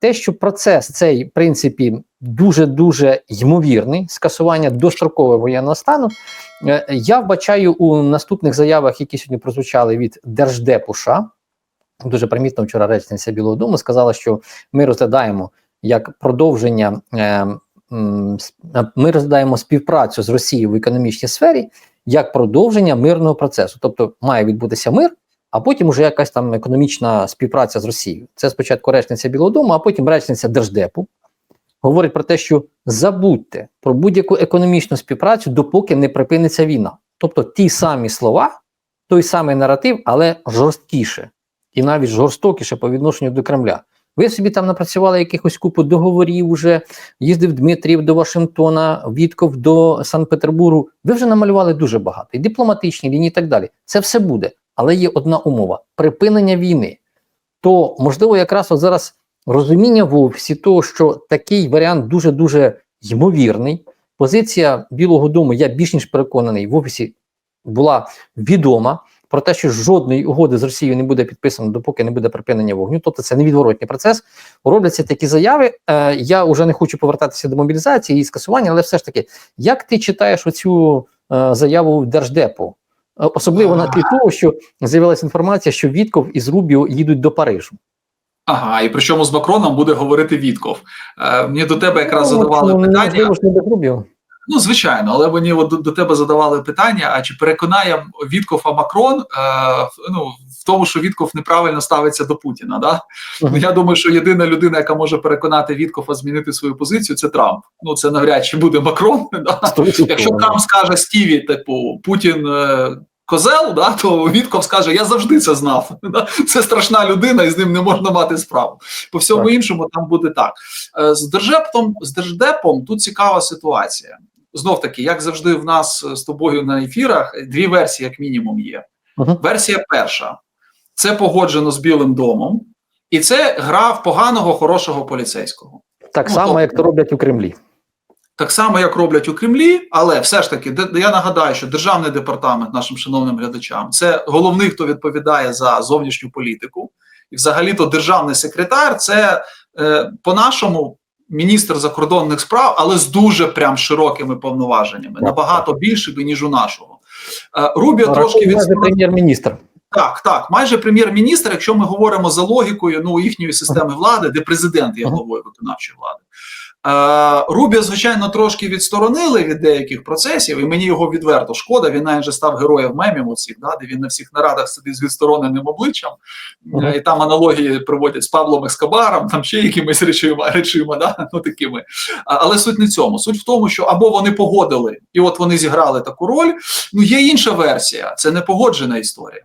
те, що процес цей, в принципі, дуже дуже ймовірний, скасування дострокового воєнного стану, е, я вбачаю у наступних заявах, які сьогодні прозвучали від Держдепу США, Дуже примітно вчора речниця Білого Дому сказала, що ми розглядаємо як продовження. Е, е, ми розглядаємо співпрацю з Росією в економічній сфері як продовження мирного процесу. Тобто має відбутися мир, а потім уже якась там економічна співпраця з Росією. Це спочатку речниця Білого Дому, а потім речниця Держдепу. Говорить про те, що забудьте про будь-яку економічну співпрацю, допоки не припиниться війна. Тобто ті самі слова, той самий наратив, але жорсткіше і навіть жорстокіше по відношенню до Кремля. Ви собі там напрацювали якихось купу договорів, уже їздив Дмитрів до Вашингтона, Вітков до Санкт-Петербургу. Ви вже намалювали дуже багато, і дипломатичні лінії, і так далі. Це все буде. Але є одна умова: припинення війни. То можливо, якраз от зараз розуміння в офісі того, що такий варіант дуже дуже ймовірний. Позиція Білого Дому, я більш ніж переконаний, в офісі була відома про те, що жодної угоди з Росією не буде підписано, допоки не буде припинення вогню. Тобто це невідворотній процес. Робляться такі заяви. Е, я вже не хочу повертатися до мобілізації і скасування, але все ж таки, як ти читаєш оцю е, заяву Держдепу? Е, Особливо на тлі того, що з'явилася інформація, що Вітков із Рубіо їдуть до Парижу. Ага, і причому з Макроном буде говорити Вітков. Е, мені до тебе якраз Ну, задавали ну, питання. Не, не, не без Рубіо. Ну, звичайно, але мені от до, до тебе задавали питання: а чи переконає Вітков Макрон е, в- ну, в тому, що Вітков неправильно ставиться до Путіна? Да? Ну, я думаю, що єдина людина, яка може переконати Віткова змінити свою позицію, це Трамп. Ну це навряд чи буде Макрон. Да? Якщо Трамп скаже Стіві, типу Путін. е, Козел, да, то Вітков скаже: Я завжди це знав. Да? Це страшна людина, і з ним не можна мати справу. По всьому Так. іншому там буде так. Е, З держепом, з держдепом тут цікава ситуація. Знов таки, як завжди, в нас е, з тобою на ефірах дві версії, як мінімум, є. Мгм. Версія перша це погоджено з Білим домом, і це гра в поганого, хорошого поліцейського. Так Ну, само, тобто- як то роблять у Кремлі. Так само, як роблять у Кремлі, але все ж таки, де- я нагадаю, що державний департамент нашим шановним глядачам це головний, хто відповідає за зовнішню політику, і взагалі-то державний секретар це е, по-нашому міністр закордонних справ, але з дуже прям широкими повноваженнями, набагато більшими, ніж у нашого. Рубіо а трошки від прем'єр-міністр. так, так, майже прем'єр-міністр, якщо ми говоримо за логікою ну, їхньої системи влади, де президент є головою виконавчої влади. Е, Рубіо, звичайно, трошки відсторонили від деяких процесів, і мені його відверто шкода. Він навіть став героєм мемів усіх, да, де він на всіх нарадах сидить з відстороненим обличчям, Ага. Е, і там аналогії проводять з Павлом Ескобаром, там ще якимись речима, речима да, ну, такими. Але суть не в цьому. Суть в тому, що або вони погодили, і от вони зіграли таку роль. Ну, є інша версія, це не погоджена історія.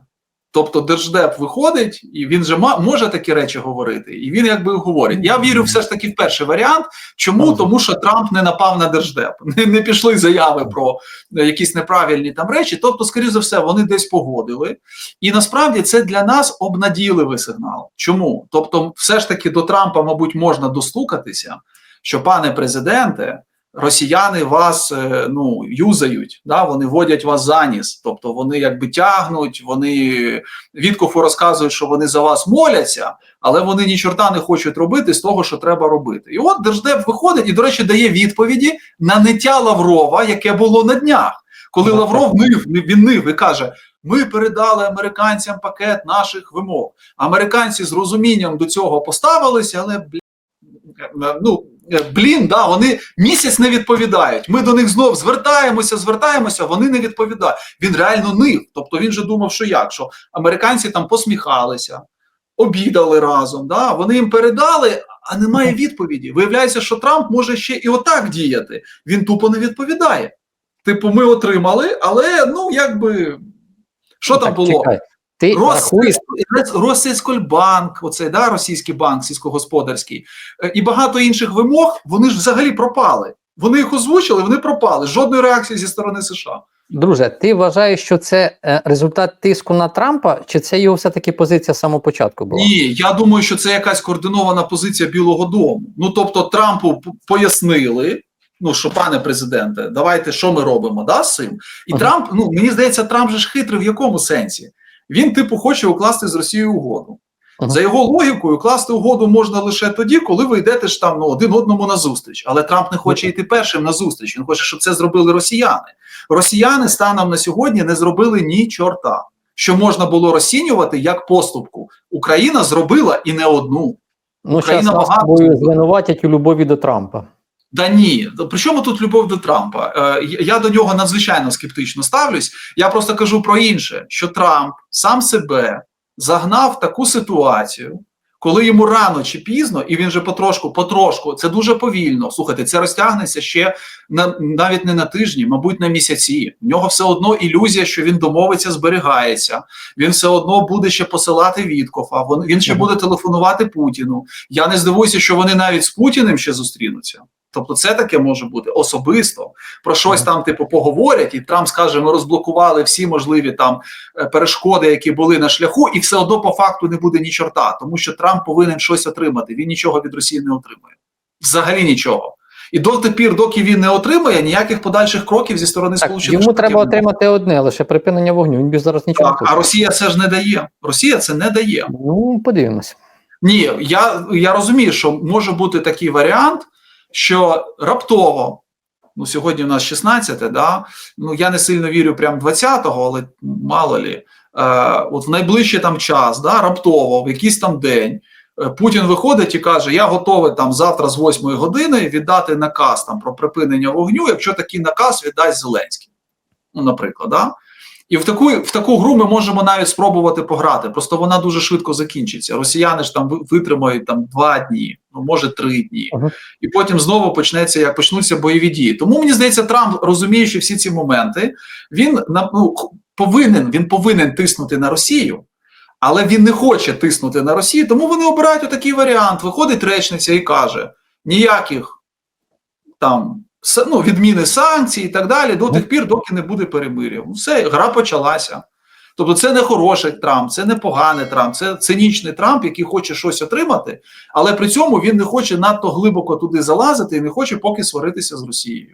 Тобто держдеп виходить, і він же може такі речі говорити, і він якби говорить. Я вірю все ж таки в перший варіант. Чому? Тому що Трамп не напав на держдеп, не, не пішли заяви про е, якісь неправильні там речі. Тобто, скоріше за все, вони десь погодили. І насправді це для нас обнадійливий сигнал. Чому? Тобто, все ж таки до Трампа, мабуть, можна достукатися, що пане президенте. Росіяни вас е, ну юзають, да вони водять вас за ніс, тобто вони якби тягнуть, вони Віткофу розказують, що вони за вас моляться, але вони ні чорта не хочуть робити з того, що треба робити. І от держдеп виходить і, до речі, дає відповіді на ниття Лаврова, яке було на днях, коли Ну, Лавров нив, він нив і каже: ми передали американцям пакет наших вимог. Американці з розумінням до цього поставилися, але ну. Блін, да, вони місяць не відповідають. Ми до них знов звертаємося, звертаємося, вони не відповідають. Він реально нив. Тобто він же думав, що як, що американці там посміхалися, обідали разом. Да? Вони їм передали, а немає відповіді. Виявляється, що Трамп може ще і отак діяти. Він тупо не відповідає. Типу, ми отримали, але ну якби що там було? чекай. Ти рахуєш, Россельскольбанк, оцей да, російський банк сільськогосподарський, е, і багато інших вимог, вони ж взагалі пропали. Вони їх озвучили, вони пропали. Жодної реакції зі сторони США. друже, ти вважаєш, що це е, результат тиску на Трампа, чи це його все-таки позиція самого початку була? Ні, я думаю, що це якась координована позиція Білого Дому. Ну тобто, Трампу пояснили. Ну що, пане президенте, давайте що ми робимо да, з цим? І Ага. Трамп, ну мені здається, Трамп же ж хитрий в якому сенсі? Він, типу, хоче укласти з Росією угоду. Ага. За його логікою, класти угоду можна лише тоді, коли ви йдете ж там ну, один одному на зустріч. Але Трамп не хоче йти першим на зустріч. Він хоче, щоб це зробили росіяни. Росіяни станом на сьогодні не зробили ні чорта, що можна було розцінювати як поступку. Україна зробила і не одну. Ну, Україна багато звинуватять у любові до Трампа. Да ні, при чому тут любов до Трампа? Е, я- до нього надзвичайно скептично ставлюсь. Я просто кажу про інше: що Трамп сам себе загнав в таку ситуацію, коли йому рано чи пізно, і він же потрошку, потрошку, це дуже повільно. Слухайте, це розтягнеться ще на навіть не на тижні, мабуть, на місяці. В нього все одно ілюзія, що він домовиться, зберігається. Він все одно буде ще посилати Віткофа. Він ще буде телефонувати Путіну. Я не здивуюся, що вони навіть з Путіним ще зустрінуться. Тобто, це таке може бути особисто про щось там, типу, поговорять, і Трамп скаже: ми розблокували всі можливі там е, перешкоди, які були на шляху, і все одно по факту не буде ні чорта, тому що Трамп повинен щось отримати. Він нічого від Росії не отримує. Взагалі нічого. І до тих доки він не отримає, ніяких подальших кроків зі сторони Так, Сполучених йому Штатів треба отримати одне, лише припинення вогню. Він більш зараз нічого Так, не а. Росія це ж не дає. Росія це не дає. Ну, подивимось. Ні, я, я розумію, що може бути такий варіант, що раптово, ну сьогодні у нас 16, да, ну я не сильно вірю прям 20-го, але мало лі, е, от в найближчий там час, да, раптово, в якийсь там день, е, Путін виходить і каже: Я готовий там завтра з 8 години віддати наказ там про припинення вогню, якщо такий наказ віддасть Зеленський. Ну, наприклад, да? І в таку, в таку гру ми можемо навіть спробувати пограти. Просто вона дуже швидко закінчиться. Росіяни ж там витримають там два дні, ну може три дні, Ага. і потім знову почнеться як почнуться бойові дії. Тому мені здається, Трамп розуміючи всі ці моменти, він ну, повинен він повинен тиснути на Росію. Але він не хоче тиснути на Росію, тому вони обирають отакий варіант. Виходить речниця і каже: ніяких там ну, відміни санкцій і так далі до тих пір, доки не буде перемир'я. Ну, Все, гра почалася. Тобто, це не хороший Трамп, це не поганий Трамп, це цинічний Трамп, який хоче щось отримати, але при цьому він не хоче надто глибоко туди залазити і не хоче поки сваритися з Росією.